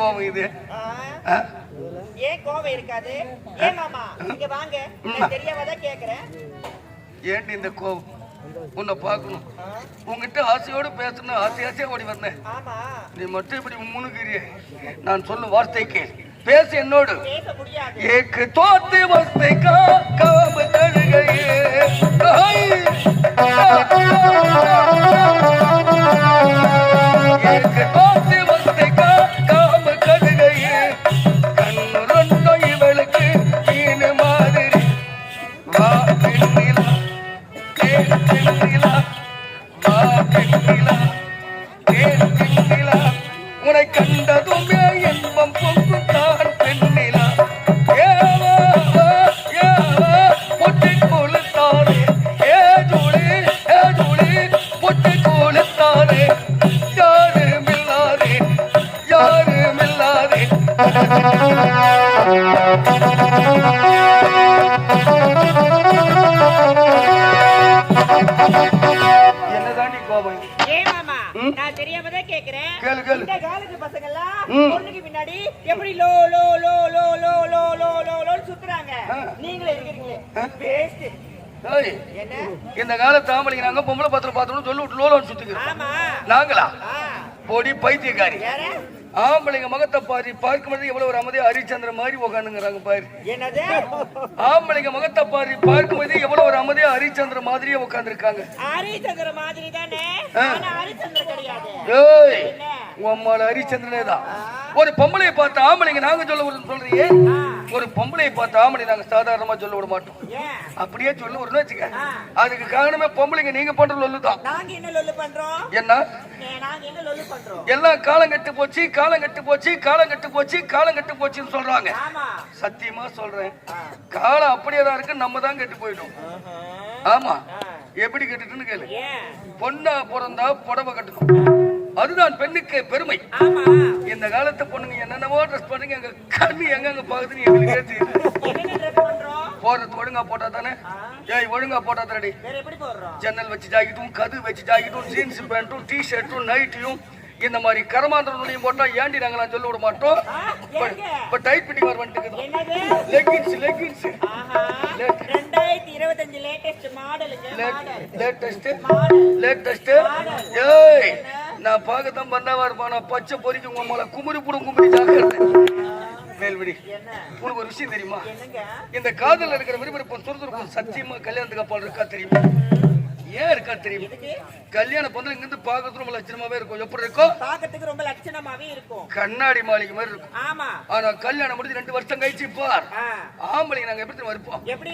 கோவம் இது? ஏன் கோவம் இருக்காது? ஏன் மாமா இங்க வாங்க. நான் தெரியாமதான் கேக்குறேன். ஏன்டி இந்த கோவம் உன்னை பார்க்கணும். உங்ககிட்ட ஆசையோடு பேசணும். ஆசை ஆசையா ஓடி வந்தேன். நீ மட்டும் இப்படி முன்னுக்கிறிய நான் சொல்லும் வார்த்தை கேள். பேசு என்னோடு. ஏக்கு தோத்து வஸ்தை கா காம தழுகையே. ஐ! ஏக்கு தோத்து வஸ்தை உனை கண்டதுமே இன்பம் பொங்குத்தான் பெண்ணிலா ஏவா ஏவா பொட்டி கொளுத்தானே ஏ ஜூலி ஏ ஜூலி பொட்டி கொளுத்தானே யாரும் இல்லாதே யாரும் இல்லாதே Thank you. கேக்குறேன். கேளு கேளு. இந்த காலத்து பசங்க எல்லாம் ம். பொண்ணுக்கு பின்னாடி எப்படி லோ லோ லோ லோ லோ லோ லோ லோ லோன்னு சுத்துறாங்க. ஆ. நீங்களே இருக்கிறீங்க ஆ. வேஸ்ட் ஏய், என்ன? இந்த காலத்து ஆம்பளைங்க நாங்க பொம்பளை பாத்திரம் பார்த்தோம்னு சொல்லி விட்டு லோலோன்னு சுத்திக்கிறோம். நாங்களா? போடி பைத்தியக்காரி. ஆம்பளைங்க முகத்தை பாரு பார்க்கும்போது எவ்வளவு ஒரு அமைதியா ஹரிச்சந்திர மாதிரி உக்காந்துங்கிறாங்க பாரு. ஆம்பளைங்க முகத்தை பாரு ஒரு அமைதியா ஹரிச்சந்திர மாதிரியே உட்காந்துருக்காங்க ஹரிச்சந்திர மாதிரி தானே ஹரிச்சந்திர கிடையாது. ஏய் உம்மால ஹரிச்சந்திரனே தான் ஒரு பொம்பளையை பார்த்து ஆம்பளைங்க நாங்க சொல்ல ஆ. ஒரு பொம்பளையை பார்த்து ஆம்பளை நாங்க சாதாரணமா சொல்ல விட மாட்டோம். அப்படியே சொல்ல விடணும் வச்சுக்க. அதுக்கு காரணமே பொம்பளைங்க நீங்க பண்ற லொல்லு தான். நாங்க என்ன எல்லாம் காலம் கெட்டு போச்சு காலம் கெட்டு போச்சு காலம் கெட்டு போச்சு காலம் கெட்டு போச்சுன்னு சொல்றாங்க. சத்தியமா சொல்றேன். காலம் அப்படியே தான் இருக்கு நம்ம தான் கெட்டு போயிடும். ஆமா. எப்படி கெட்டுட்டுன்னு கேளு. பொண்ணா பிறந்தா புடவை கட்டணும் அதுதான் பெண்ணுக்கு பெருமை. ஆமா. இந்த காலத்து பொண்ணுங்க என்னென்னவோ ட்ரெஸ் பண்ணுங்க. எங்க கண்ணு எங்கெங்க பாக்குதுன்னு எங்களுக்கே தெரியுது போடுறது ஒழுங்கா போட்டா தானே. ஏய் ஒழுங்கா போட்டா தானடி ஜன்னல் வச்சு ஜாக்கெட்டும் கது வச்சு ஜாக்கெட்டும் ஜீன்ஸ் பேண்ட்டும் டி ஷர்ட்டும் நைட்டியும் இந்த மாதிரி கரமாந்திர துணியும் போட்டா ஏண்டி நாங்களாம் சொல்ல விட மாட்டோம்? இப்ப டைட் பிட்டி வர வந்துட்டு லெகின்ஸ் லெகின்ஸ் ரெண்டாயிரத்தி இருபத்தஞ்சு லேட்டஸ்ட் மாடலுங்க லேட்டஸ்ட் லேட்டஸ்ட் ஏய் நான் பார்க்கத்தான் பண்ணாவா இருப்பான். நான் பச்சை பொறிக்கு உங்க மேல குமுறி புடும் ஜாக்கிரதை மேல்விடி உனக்கு ஒரு விஷயம் தெரியுமா? இந்த காதல்ல இருக்கிற விருப்பம் சுறுசுறுப்பு சத்தியமா கல்யாணத்துக்கு அப்பால் இருக்கா தெரியுமா? ஏன் இருக்கா தெரியுமா? கல்யாண பந்தல் இங்க இருந்து பார்க்கறது ரொம்ப லட்சணமாவே இருக்கும். எப்படி இருக்கும்? பாக்கிறதுக்கு ரொம்ப லட்சணமாவே இருக்கும். கண்ணாடி மாளிகை மாதிரி இருக்கும். ஆமா. ஆனா கல்யாணம் முடிஞ்சு ரெண்டு வருஷம் கழிச்சு பார். ஆம்பளைங்க நாங்க எப்படி இருப்போம்? எப்படி